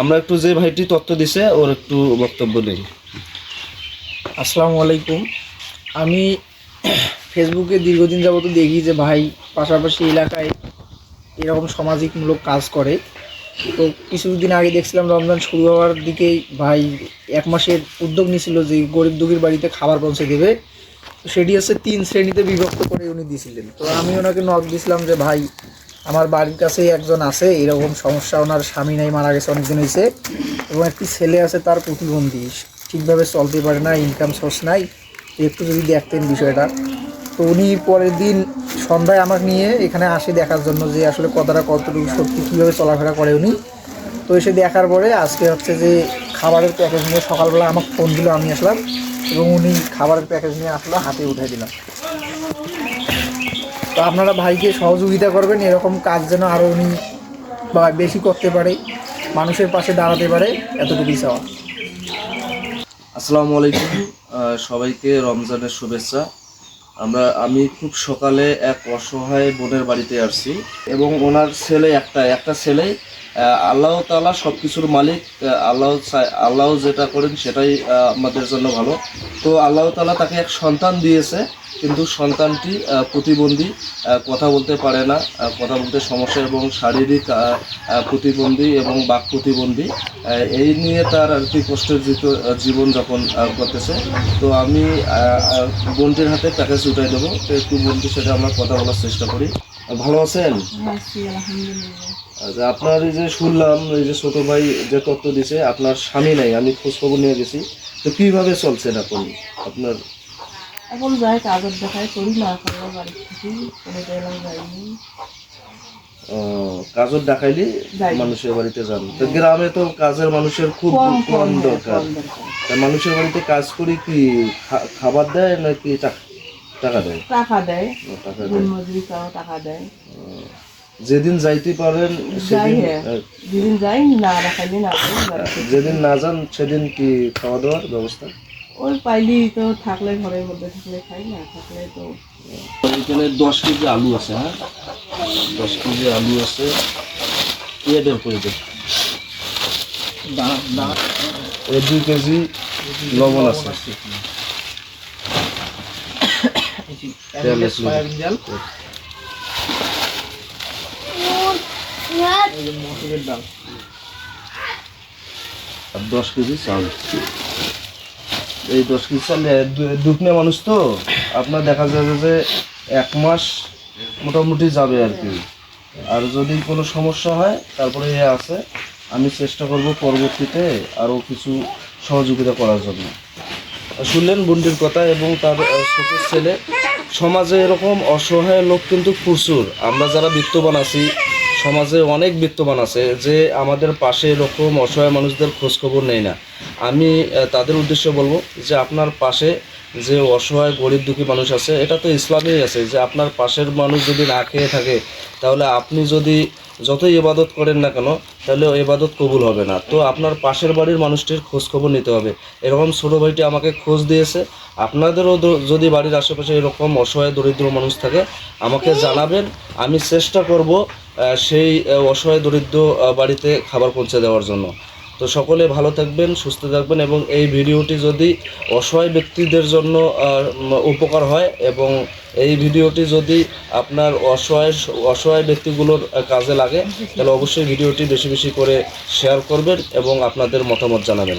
আমরা একটু যে ভাইটি তথ্য দিছে, ওর একটু বক্তব্য নেই। আসসালামু আলাইকুম। আমি ফেসবুকে দীর্ঘদিন যাবত দেখি যে ভাই পাশাপাশি এলাকায় এরকম সামাজিকমূলক কাজ করে। তো কিছুদিন আগে দেখছিলাম রমজান শুরু হওয়ার দিকেই ভাই এক মাসের উদ্যোগ নিয়েছিল যে গরিব দুঃখীর বাড়িতে খাবার পৌঁছে দেবে। সেটি হচ্ছে তিন শ্রেণীতে বিভক্ত করে উনি দিয়েছিলেন তো আমি ওনাকে নক দিয়েছিলাম যে ভাই আমার বাড়ির কাছে একজন আছে, এরকম সমস্যা, ওনার স্বামী নাই, মারা গেছে, অনেকদিন হয়েছে এবং একটি ছেলে আছে, তার প্রতিবন্ধী। ঠিকভাবে চলতে পারে না ইনকাম সোর্স নাই। একটু যদি দেখতেন বিষয়টা। তো উনি পরের দিন সন্ধ্যায় আমাকে নিয়ে এখানে আসে দেখার জন্য যে আসলে কথাটা কতটুকু সত্যি, কীভাবে চলাফেরা করে উনি। তো এসে দেখার পরে আজকে হচ্ছে যে খাবারের প্যাকেজ নিয়ে সকালবেলা আমাকে ফোন দিল, আমি আসলাম। এবং উনি খাবারের প্যাকেজ নিয়ে আসলো, হাতে উঠাই দিলাম। তো আপনারা ভাইকে সহযোগিতা করবেন, এরকম কাজ যেন আরও উনি বা বেশি করতে পারে, মানুষের পাশে দাঁড়াতে পারে, এতটুকুই চাওয়া। আসসালামু আলাইকুম সবাইকে রমজানের শুভেচ্ছা। আমরা, আমি খুব সকালে এক অসহায় বোনের বাড়িতে আসছি এবং ওনার ছেলে একটা একটা ছেলে আল্লাহ তাআলা সব কিছুর মালিক আল্লাহ আল্লাহ যেটা করেন সেটাই আমাদের জন্য ভালো। তো আল্লাহ তাআলা তাকে এক সন্তান দিয়েছে, কিন্তু সন্তানটি প্রতিবন্ধী কথা বলতে পারে না কথা বলতে সমস্যা এবং শারীরিক প্রতিবন্ধী এবং বাক প্রতিবন্ধী এই নিয়ে তার আর কি কষ্টের জীবন যাপন করতেছে। তো আমি বোনটির হাতে প্যাকেজ উঠাই দেবো। তো একটু বোনটির সাথে আমরা কথা বলার চেষ্টা করি। ভালো আছেন? আলহামদুলিল্লাহ। আচ্ছা আপনার এই যে শুনলাম এই যে ছোট ভাই যে তথ্য দিছে আপনার স্বামী নাই আমি খোঁজ খবর নিয়ে গেছি। তো কীভাবে চলছেন এখন আপনার? এখন যাই কাগজ দেখায় করি না করব বাড়ি থেকে কোনো জায়গায় যাইনি। কাজের দেখাইলে মানুষের বাড়িতে যান। তো গ্রামে তো কাজের মানুষের খুব কম দরকার। মানুষের বাড়িতে কাজ করি কি খাবার দেয় নাকি টাকা দেয়? টাকা দেয়। টাকা দেয়। টাকা দেয়। যেদিন যাইতে পারেন হ্যাঁ। যেদিন যাই না দেখাইলে না। যেদিন না যান সেদিন কি খাওয়া দাওয়ার ব্যবস্থা? ওই পাইলি তো থাকলে ঘরের মধ্যে থাকলে খাই না থাকলে তো এখানে দশ কেজি আলু আছে হ্যাঁ? দশ কেজি আলু আছে। ইয়ে বের করে দেব? দুই কেজি লবণ আছে। তেল আছে। সয়াবিন ডাল এই যে এই দশ কেজি চাল। দুপনে মানুষ তো। আপনার দেখা যাবে যে এক মাস মোটামুটি যাবে আর কি। আর যদি কোনো সমস্যা হয়, তারপরে এ আছে। আমি চেষ্টা করব পরবর্তীতে আরও কিছু সহযোগিতা করার জন্য। শুনলেন বন্ডির কথা এবং তার ছোট ছেলে। সমাজে এরকম অসহায় লোক কিন্তু প্রচুর। আমরা যারা বিত্তবান আছি সমাজে অনেক বিত্তবান আছে যে আমাদের পাশে এরকম অসহায় মানুষদের খোঁজখবর নেই না। আমি তাদের উদ্দেশ্যে বলব যে আপনার পাশে যে অসহায়, গরিব, দুঃখী মানুষ আছে, এটা তো ইসলামেই আছে যে আপনার পাশের মানুষ যদি না খেয়ে থাকে, তাহলে আপনি যদি যতই ইবাদত করেন না কেন, তাহলে ইবাদত কবুল হবে না। তো আপনার পাশের বাড়ির মানুষটির খোঁজখবর নিতে হবে। এরকম ছোটো ভাইটি আমাকে খোঁজ দিয়েছে। আপনাদেরও যদি বাড়ির আশেপাশে এরকম অসহায়, দরিদ্র মানুষ থাকে, আমাকে জানাবেন। আমি চেষ্টা করব সেই অসহায় দরিদ্র বাড়িতে খাবার পৌঁছে দেওয়ার জন্য। তো সকলে ভালো থাকবেন, সুস্থ থাকবেন এবং এই ভিডিওটি যদি অসহায় ব্যক্তিদের জন্য উপকার হয় এবং এই ভিডিওটি যদি আপনার অসহায় অসহায় ব্যক্তিগুলোর কাজে লাগে, তাহলে অবশ্যই ভিডিওটি বেশি বেশি করে শেয়ার করবেন এবং আপনাদের মতামত জানাবেন।